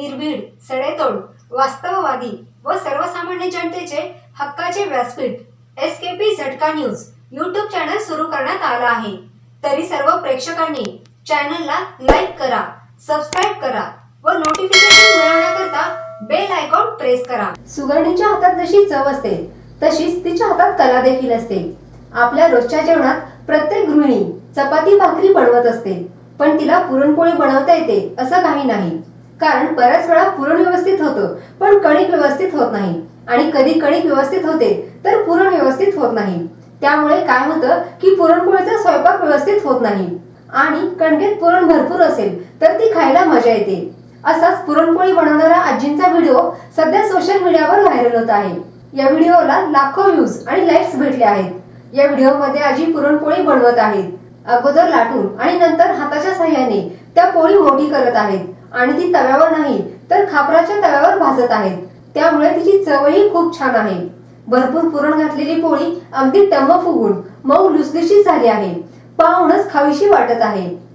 निर्भीड सडेतोड वास्तववादी व सर्वसामान्य जनतेचे हक्काचे व्यासपीठ एस के पी झटका न्यूज यूट्यूब चॅनल सुरू करण्यात आला आहे. तरी सर्व प्रेक्षकांनी चॅनलला लाईक करा सबस्क्राईब करा व नोटिफिकेशन मिळवण्याकरता बेल आयकॉन प्रेस करा. सुगरणीच्या हातात जशी चव असते तशीच तिच्या हातात कला देखील असते. आपल्या रोजच्या जेवणात प्रत्येक गृहिणी चपाती भाकरी बनवत असते पण तिला पुरणपोळी बनवता येते असं काही नाही. कारण बऱ्याच वेळा पुरण व्यवस्थित होतं पण कणिक व्यवस्थित होत नाही. आणि कधी कणिक व्यवस्थित होते तर पुरण व्यवस्थित होत नाही. त्यामुळे काय होतं की पुरणपोळीचा स्वयंपाक व्यवस्थित होत नाही. आणि कणकेत पुरण भरपूर असेल तर ती खायला मजा येते. असाच पुरणपोळी बनवणाऱ्या आजींचा व्हिडिओ सध्या सोशल मीडियावर व्हायरल होत आहे. या व्हिडिओला लाखो व्ह्यूज आणि लाईक्स भेटले आहेत. या व्हिडिओमध्ये आजी पुरणपोळी बनवत आहेत. अगोदर लाटून आणि नंतर हाताच्या सहाय्याने त्या पोळी मोठी करत आहेत. आणि ती तव्यावर नाही तर खापराच्या तव्यावर भाजत आहेत. त्यामुळे तिची चवही खूप छान आहे. भरपूर पुरण घातलेली पोळी अगदी टम्म फुगून मऊ लुसलुशीत झाली आहे. पाहूनच खावीशी वाटत आहे.